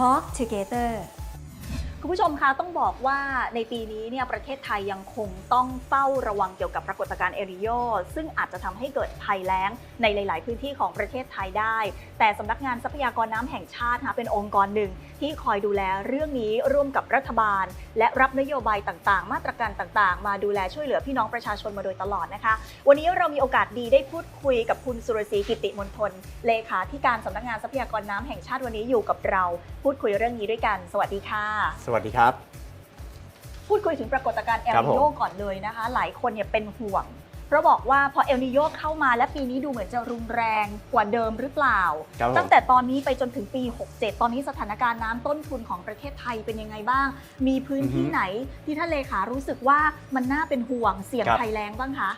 Talk Together คุณผู้ชมคะต้องบอกว่าในปีนี้เนี่ยประเทศไทยยังคงต้องเฝ้าระวังเกี่ยวกับปรากฏการณ์เอริโยซึ่งอาจจะทำให้เกิดภัยแล้งในหลาย ๆ พื้นที่ของประเทศไทยได้ แต่สำนักงานทรัพยากรน้ำแห่งชาตินะคะเป็นองค์กรหนึ่งที่คอยดูแลเรื่องนี้ร่วมกับรัฐบาล และรับนโยบายต่าง ๆ มาตรการต่าง ๆ มาดูแลช่วยเหลือพี่น้องประชาชนมาโดยตลอดนะคะ วันนี้เรามีโอกาสดีได้พูดคุยกับคุณสุรศรีกิติมนทนเลขาธิการสำนักงานทรัพยากรน้ำแห่งชาติวันนี้อยู่กับเรา พูดคุยเรื่องนี้ด้วยกัน สวัสดีค่ะสวัสดีครับ พูดคุยถึงปรากฏการณ์เอลครับนิผมโยก่อนเลยนะคะ หลายคนเนี่ยเป็นห่วง เพราะบอกว่าพอเอลนิโยเข้ามาและปีนี้ดูเหมือนจะรุนแรงกว่าเดิมหรือเปล่า ครับผม ตั้งแต่ตอนนี้ไปจนถึงปี 67 ตอนนี้สถานการณ์น้ำต้นทุนของประเทศไทยเป็นยังไงบ้าง มีพื้นที่อือฮึไหนที่ท่านเลขารู้สึกว่ามันน่าเป็นห่วงเสี่ยงครับ ภัยแรงบ้างคะ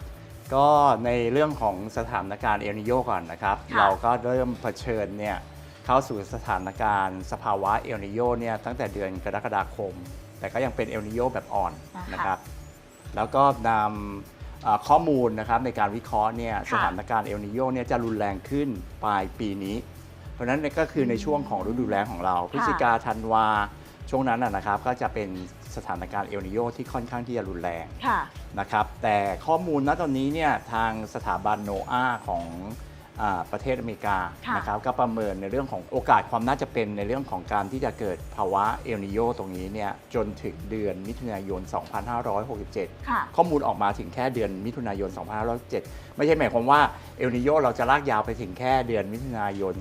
ก็ในเรื่องของสถานการณ์เอลนิโยก่อนนะครับ ค่ะเราก็เริ่มเผชิญเนี่ย เข้าสู่สถานการณ์สภาวะเอลนิโยเนี่ยตั้งแต่เดือนกรกฎาคม แต่ก็ยังเป็นเอลนิโยแบบอ่อนนะครับแล้วก็นำเอ่อข้อมูลนะครับในการวิเคราะห์เนี่ยค่ะสถานการณ์เอลนิโยเนี่ยจะรุนแรงขึ้นปลายปีนี้ เพราะฉะนั้นก็คือในช่วงของฤดูแล้งของเราพฤศจิกาธันวาช่วงนั้นนะนะครับก็จะเป็นสถานการณ์เอลนิโยที่ค่อนข้างที่จะรุนแรงค่ะนะครับแต่ข้อมูลณตอนนี้เนี่ยทางสถาบันโนอาของอา ประเทศอเมริกาค่ะนะครับก็ประเมินในเรื่องของโอกาสความน่าจะเป็นในเรื่องของการที่จะเกิดภาวะเอลนิโยตรงนี้เนี่ยจนถึงเดือนมิถุนายน 2567 ค่ะ ข้อมูลออกมาถึงแค่เดือนมิถุนายน 2567 ไม่ใช่หมายความว่าเอลนิโยเราจะลากยาวไปถึงแค่เดือนมิถุนายน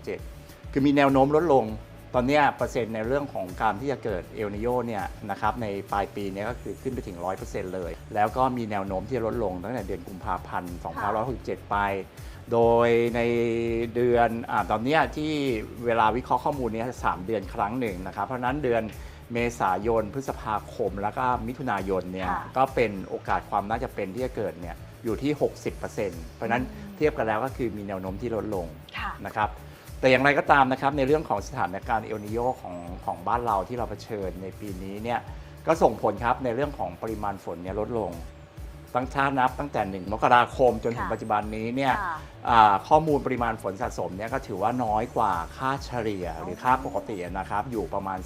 2567 คือมีแนวโน้มลดลงตอนเนี้ยเปอร์เซ็นต์ในเรื่องของการที่จะเกิดเอลนิโยเนี่ยนะครับในปลายปีเนี้ก็คือขึ้นไปถึง 100%เลย แล้วก็มีแนวโน้มที่จะลดลงตั้งแต่เดือนกุมภาพันธ์ 2567 ไป โดยในเดือนอาตอนเนี้ยที่เวลาวิเคราะห์ข้อมูลเนี้สามเดือนครั้งหนึ่งนะครับ เพราะฉะนั้นเดือนเมษายน พฤษภาคม แล้วก็มิถุนายนเนี่ยค่ะก็เป็นโอกาสความน่าจะเป็นที่จะเกิดเนี่ยอยู่ที่ 60%เพราะฉะนั้นอืมเทียบกันแล้วก็คือมีแนวโน้มที่ลดลงค่ะนะครับแต่อย่างไรก็ตามนะครับในเรื่องของสถานการณ์เอลนิโยของของบ้านเราที่เราเผชิญในปีนี้เนี่ยก็ส่งผลครับในเรื่องของปริมาณฝนเนี่ยลดลง ตั้งชานับตั้งแต่ 1 มกราคมจนถึงค่ะปัจจุบันนี้เนี่ยค่ะ อ่าข้อมูลปริมาณฝนสะสมเนี่ยก็ถือว่าน้อยกว่าค่าเฉลี่ยหรือค่าปกตินะครับอยู่ประมาณ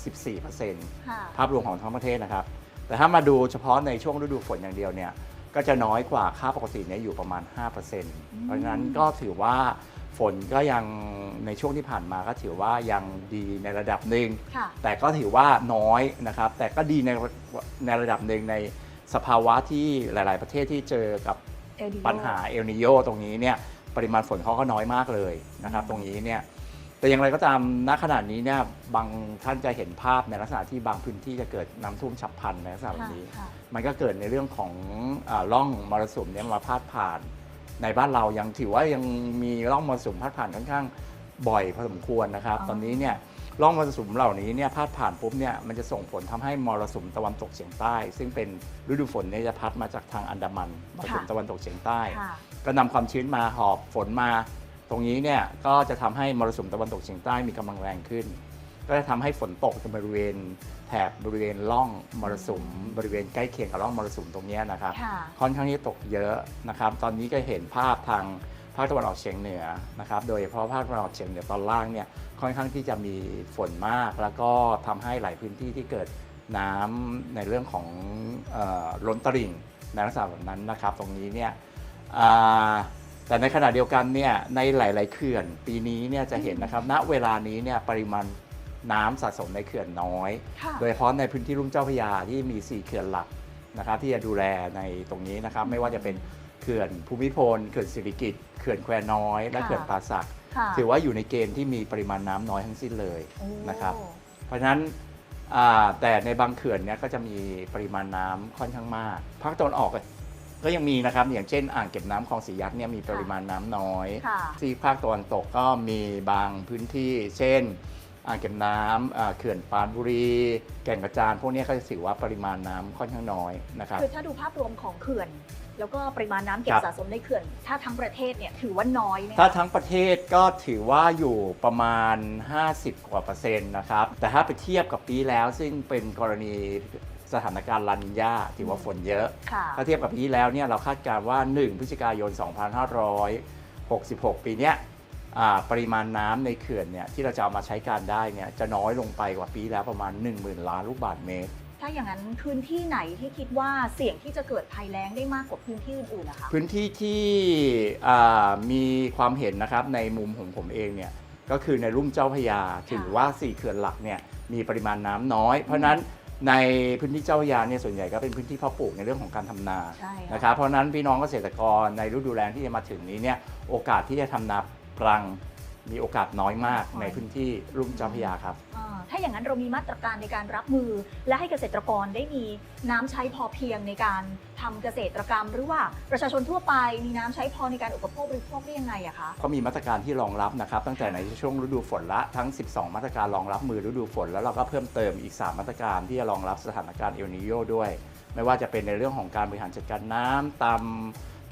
14%ค่ะภาพรวมของทั้งประเทศนะครับ แต่ถ้ามาดูเฉพาะในช่วงฤดูฝนอย่างเดียวเนี่ย ก็จะน้อยกว่าค่าปกติเนี่ยอยู่ประมาณ 5%เพราะฉะนั้นก็ถือว่าฝนก็ยังในช่วงที่ผ่านมาก็ถือว่ายังดีในระดับหนึ่ง ค่ะ แต่ก็ถือว่าน้อยนะครับ แต่ก็ดีในในระดับหนึ่งใน สภาวะที่หลาย ๆ ประเทศที่เจอกับเอลนิโยปัญหาเอลนิโยตรงนี้เนี่ยปริมาณฝนเขาก็น้อยมากเลยนะครับอืมตรงนี้เนี่ยแต่อย่างไรก็ตามณขณะนี้เนี่ยบางท่านจะเห็นภาพในลักษณะที่บางพื้นที่จะเกิดน้ำท่วมฉับพลันในลักษณะแบบนี้ค่ะมันก็เกิดในเรื่องของอาร่องมรสุมเนี่ยมาพาดผ่าน ในบ้านเรายังถือว่ายังมีร่องมรสุมพาดผ่านค่อนข้างบ่อยพอสมควรนะครับอ๋อตอนนี้เนี่ย ร่องมรสุมเหล่านี้เนี่ยพาดผ่านปุ๊บเนี่ยมันจะส่งผลทำให้มรสุมตะวันตกเฉียงใต้ ซึ่งเป็นฤดูฝนเนี่ยจะพัดมาจากทางอันดามันมรสุมตะวันตกเฉียงใต้ค่ะก็นำความชื้นมาหอบฝนมา ตรงนี้เนี่ยก็จะทำให้มรสุมตะวันตกเฉียงใต้มีกำลังแรงขึ้น ก็จะทำให้ฝนตกในบริเวณแถบบริเวณร่องมรสุมบริเวณใกล้เคียงกับร่องมรสุมตรงเนี้ยนะครับค่ะค่อนข้างที่ตกเยอะนะครับ ตอนนี้ก็เห็นภาพทาง ภาคตะวันออกเฉียงเหนือนะครับโดยเฉพาะภาคตะวันออกเฉียงเหนือตอนล่างเนี่ยค่อนข้างที่จะมีฝนมาก แล้วก็ทำให้หลายพื้นที่ที่เกิดน้ำในเรื่องของเออล้นตลิ่งในลักษณะแบบนั้นนะครับ ตรงนี้เนี่ยอ่าแต่ในขณะเดียวกันเนี่ยในหลาย ๆ เขื่อนปีนี้เนี่ยจะเห็นนะครับณเวลานี้เนี่ยปริมาณน้ำสะสมในเขื่อนน้อยค่ะโดยเฉพาะในพื้นที่ลุ่มเจ้าพระยาที่มี 4 เขื่อนหลักนะครับที่จะดูแลในตรงนี้นะครับไม่ว่าจะเป็น เขื่อนภูมิพลเขื่อนสิริกิติ์เขื่อนแควน้อย และค่ะ เขื่อนป่าสัก ค่ะถือว่าอยู่ในเกณฑ์ที่มีปริมาณน้ำน้อยทั้งสิ้นเลยโอ้นะครับ เพราะฉะนั้นอ่าแต่ในบางเขื่อนเนี่ยก็จะมีปริมาณน้ำค่อนข้างมากภาคตะวันออกก็ยังมีนะครับอย่างเช่น อ่างเก็บน้ำคลองสียักษ์เนี่ยมีปริมาณน้ำน้อย ค่ะ ที่ภาคตะวันตกก็มีบางพื้นที่ เช่นอ่างเก็บน้ำอ่าเขื่อนปรานบุรี แก่งกระจานพวกนี้ก็จะถือว่าปริมาณน้ำค่อนข้างน้อยนะครับ คือถ้าดูภาพรวมของเขื่อน แล้วก็ปริมาณน้ำเก็บครับสะสมในเขื่อน ถ้าทั้งประเทศเนี่ยถือว่าน้อยไหมคะถ้าทั้งประเทศก็ถือว่าอยู่ประมาณ 50 กว่าเปอร์เซ็นต์นะครับ แต่ถ้าไปเทียบกับปีแล้วซึ่งเป็นกรณีสถานการณ์ลานิญาถือว่าฝนเยอะ ค่ะ ถ้าเทียบกับปีที่แล้วเนี่ยเราคาดการณ์ว่า 1 พฤศจิกายน 2566 ปีเนี้ยอ่าปริมาณน้ำในเขื่อนเนี่ยที่เราจะเอามาใช้การได้เนี่ยจะน้อยลงไปกว่าปีแล้วประมาณ 1 0,000 ล้านลูกบาศก์เมตร ถ้าอย่างนั้นพื้นที่ไหนที่คิดว่าเสี่ยงที่จะเกิดภัยแล้งได้มากกว่าพื้นที่อื่นๆนะคะพื้นที่ที่อ่ามีความเห็นนะครับในมุมของผมเองเนี่ยก็คือในรุ่มเจ้าพระยาถือว่าสี่เขื่อนหลักเนี่ยมีปริมาณน้ำน้อย เพราะฉะนั้นในพื้นที่เจ้าพระยาเนี่ยส่วนใหญ่ก็เป็นพื้นที่เพาะปลูกในเรื่องของการทำนาใช่ค่ะ นะครับเพราะฉะนั้นพี่น้องเกษตรกรในฤดูแล้งที่จะมาถึงนี้เนี่ยโอกาสที่จะทำนาปรัง มีโอกาสน้อยมากในพื้นที่รุ่มเจ้าพระยาครับ อ่าถ้าอย่างนั้นเรามีมาตรการในการรับมือ และให้เกษตรกรได้มีน้ำใช้พอเพียงในการทำเกษตรกรรม หรือว่าประชาชนทั่วไปมีน้ำใช้พอในการอุปโภคบริโภคได้ยังไงอะคะ ก็มีมาตรการที่รองรับนะครับตั้งแต่ในช่วงฤดูฝนละทั้ง 12 มาตรการรองรับมือฤดูฝน แล้วเราก็เพิ่มเติมอีก 3 มาตรการที่จะรองรับสถานการณ์เอลนิโยด้วย ไม่ว่าจะเป็นในเรื่องของการบริหารจัดการน้ำตาม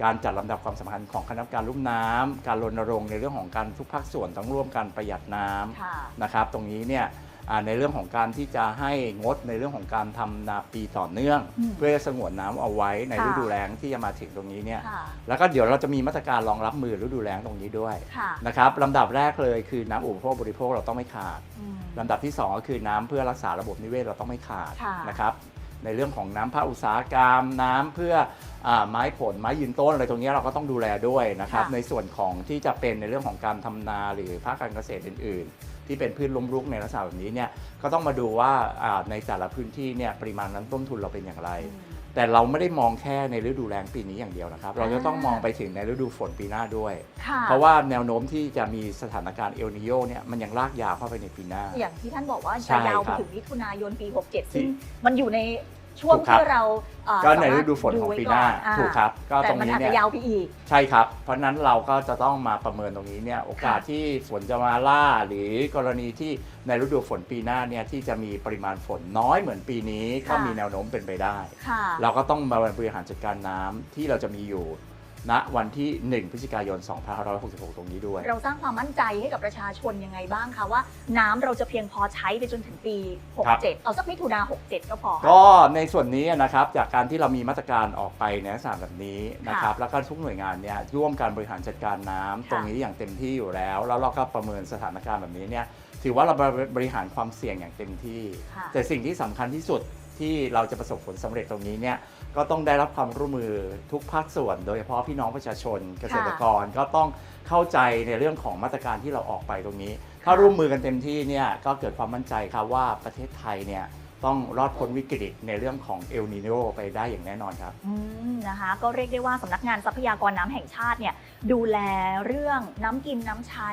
การจัดลำดับความสำคัญของคณะกรรมการลุ่มน้ำการรณรงค์ในเรื่องของการทุกภาคส่วนต้องร่วมกันประหยัดน้ำค่ะนะครับ ตรงนี้เนี่ยอ่าในเรื่องของการที่จะให้งดในเรื่องของการทำนาปีต่อเนื่องอืมเพื่อจะสงวนน้ำเอาไว้ในค่ะฤดูแล้งที่จะมาถึงตรงนี้เนี่ยค่ะแล้วก็เดี๋ยวเราจะมีมาตรการรองรับมือฤดูแล้งตรงนี้ด้วยค่ะนะครับลำดับแรกเลยคือน้ำอุปโภคบริโภคเราต้องไม่ขาดอืมลำดับที่ 2 ก็คือน้ำเพื่อรักษาระบบนิเวศเราต้องไม่ขาดค่ะนะครับ ในเรื่องของน้ำภาคอุตสาหกรรม น้ำเพื่ออาไม้ผลไม้ยืนต้นอะไรตรงนี้เราก็ต้องดูแลด้วยนะครับ ค่ะ ในส่วนของที่จะเป็นในเรื่องของการทำนาหรือภาคการเกษตรอื่น ๆ ที่เป็นพืชล้มรุกในลักษณะแบบนี้เนี่ยก็ต้องมาดูว่าอ่าในแต่ละพื้นที่เนี่ยปริมาณน้ำต้นทุนเราเป็นอย่างไร อืม แต่เราไม่ได้มองแค่ในฤดูแล้งปีนี้อย่างเดียวนะครับ เราจะต้องอ่ามมองไปถึงในฤดูฝนปีหน้าด้วย ค่ะเพราะว่าแนวโน้มที่จะมีสถานการณ์เอลนิโยเนี่ยมันยังลากยาวเข้าไปในปีหน้า อย่างที่ท่านบอกว่าใช่จะยาวไปครับถึงมิถุนายนปี 67 ซึ่งมันอยู่ใน ช่วงถูกครับ ที่เราเอ่อก็ในสามารถฤดูฝนของปีหน้าไว้ก่ออ่ถูกครับ ก็แต่ตรงมันนี้อาจเนี่จะยยาวไปอีก ใช่ครับ เพราะฉะนั้นเราก็จะต้องมาประเมินตรงนี้เนี่ยโอกาสค่ะที่ฝนจะมาล่า หรือกรณีที่ในฤดูฝนปีหน้าเนี่ยที่จะมีปริมาณฝนน้อยเหมือนปีนี้ก็มีแนวโน้มเป็นไปได้ ค่ะ เราก็ต้องมาบริหารจัดการน้ำที่เราจะมีอยู่ ณวันที่ 1 พฤศจิกายน 2566 ตรงนี้ด้วย เราสร้างความมั่นใจให้กับประชาชนยังไงบ้างคะว่าน้ำเราจะเพียงพอใช้ไปจนถึงปี ครับ 67 เอาสักมิถุนา67 ก็พอค่ะก็ในส่วนนี้นะครับจากการที่เรามีมาตรการออกไปในลักษณะแบบนี้นะครับแล้วก็ทุกหน่วยงานเนี่ยร่วมการบริหารจัดการน้ำค่ะตรงนี้อย่างเต็มที่อยู่แล้ว แล้วเราก็ประเมินสถานการณ์แบบนี้เนี่ยถือว่าเราบริหารความเสี่ยงอย่างเต็มที่ ค่ะ แต่สิ่งที่สำคัญที่สุดที่เราจะประสบผลสำเร็จตรงนี้เนี่ย ก็ต้องได้รับความร่วมมือทุกภาคส่วน โดยเฉพาะพี่น้องประชาชนเกษตรกรก็ต้องเข้าใจในเรื่องของมาตรการที่เราออกไปตรงนี้ ถ้าร่วมมือกันเต็มที่เนี่ยก็เกิดความมั่นใจครับว่าประเทศไทยเนี่ยต้องรอดพ้นวิกฤตในเรื่องของเอลนิโนไปได้อย่างแน่นอนครับอืมนะคะก็เรียกได้ว่าสำนักงานทรัพยากรน้ำแห่งชาติเนี่ยดูแลเรื่องน้ำกินน้ำใช้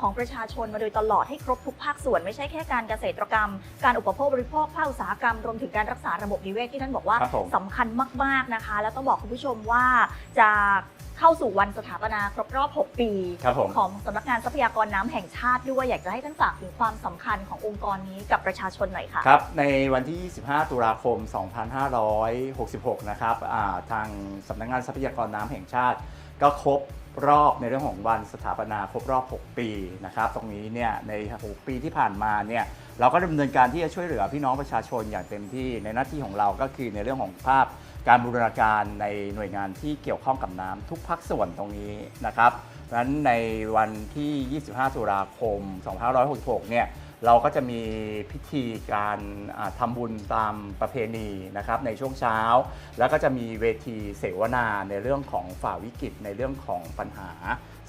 ของประชาชนมาโดยตลอดให้ครบทุกภาคส่วนไม่ใช่แค่การเกษตรกรรม การอุปโภคบริโภคภาคอุตสาหกรรมรวมถึงการรักษาระบบนิเวศที่ท่านบอกว่าครับผมสำคัญมาก ๆนะคะ แล้วต้องบอกคุณผู้ชมว่าจะเข้าสู่วันสถาปนาครบรอบ 6 ปีครับผมของสำนักงานทรัพยากรน้ำแห่งชาติด้วยอยากจะให้ท่านฝากถึงความสำคัญขององค์กรนี้กับประชาชนหน่อยค่ะ ครับ ในวันที่ 25 ตุลาคม 2566 นะครับอ่าทางสำนักงานทรัพยากรน้ำแห่งชาติ ก็ครบ รอบในเรื่องของวันสถาปนาครบรอบ 6 ปีนะครับตรงนี้เนี่ยใน 6 ปีที่ผ่านมาเนี่ยเราก็ดำเนินการที่จะช่วยเหลือพี่น้องประชาชนอย่างเต็มที่ในหน้าที่ของเราก็คือในเรื่องของภาพการบูรณาการในหน่วยงานที่เกี่ยวข้องกับน้ำทุกภาคส่วนตรงนี้นะครับดังนั้นในวันที่ 25 ตุลาคม 2566 เนี่ย เราก็จะมีพิธีการอ่าทำบุญตามประเพณีนะครับในช่วงเช้า แล้วก็จะมีเวทีเสวนาในเรื่องของฝ่าวิกฤตในเรื่องของปัญหา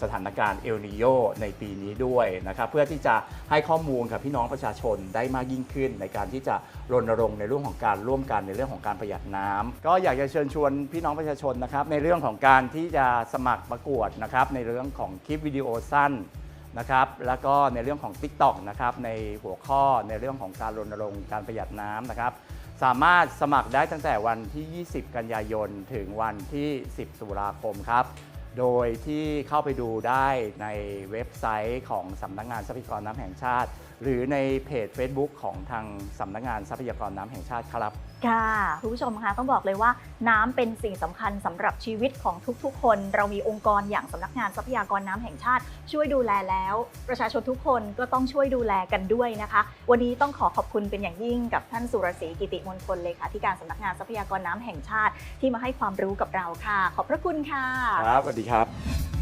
สถานการณ์เอลนิโยในปีนี้ด้วยนะครับเพื่อที่จะให้ข้อมูลกับพี่น้องประชาชนได้มากยิ่งขึ้น ในการที่จะรณรงค์ในเรื่องของการร่วมกันในเรื่องของการประหยัดน้ำก็อยากจะเชิญชวนพี่น้องประชาชนนะครับในเรื่องของการที่จะสมัครประกวดนะครับในเรื่องของคลิปวิดีโอสั้น นะครับ แล้วก็ในเรื่องของ TikTok นะครับในหัวข้อในเรื่องของการรณรงค์การประหยัดน้ำนะครับ สามารถสมัครได้ตั้งแต่วันที่ 20 กันยายน ถึงวันที่ 10 ตุลาคมครับ โดยที่เข้าไปดูได้ในเว็บไซต์ของสำนักงานทรัพยากรน้ำแห่งชาติ หรือในเพจ Facebook ของทางสำนักงานทรัพยากรน้ำแห่งชาติครับ ค่ะคุณผู้ชมคะต้องบอกเลยว่าน้ำเป็นสิ่งสำคัญสำหรับชีวิตของทุกๆ คน เรามีองค์กรอย่างสำนักงานทรัพยากรน้ำแห่งชาติ ช่วยดูแลแล้ว ประชาชนทุกคนก็ต้องช่วยดูแลกันด้วยนะคะ วันนี้ต้องขอขอบคุณเป็นอย่างยิ่งกับท่านสุรศรีกิติมนทนเลยค่ะที่การสำนักงานทรัพยากรน้ำแห่งชาติ ที่มาให้ความรู้กับเราค่ะ ขอบพระคุณค่ะ ครับสวัสดีครับ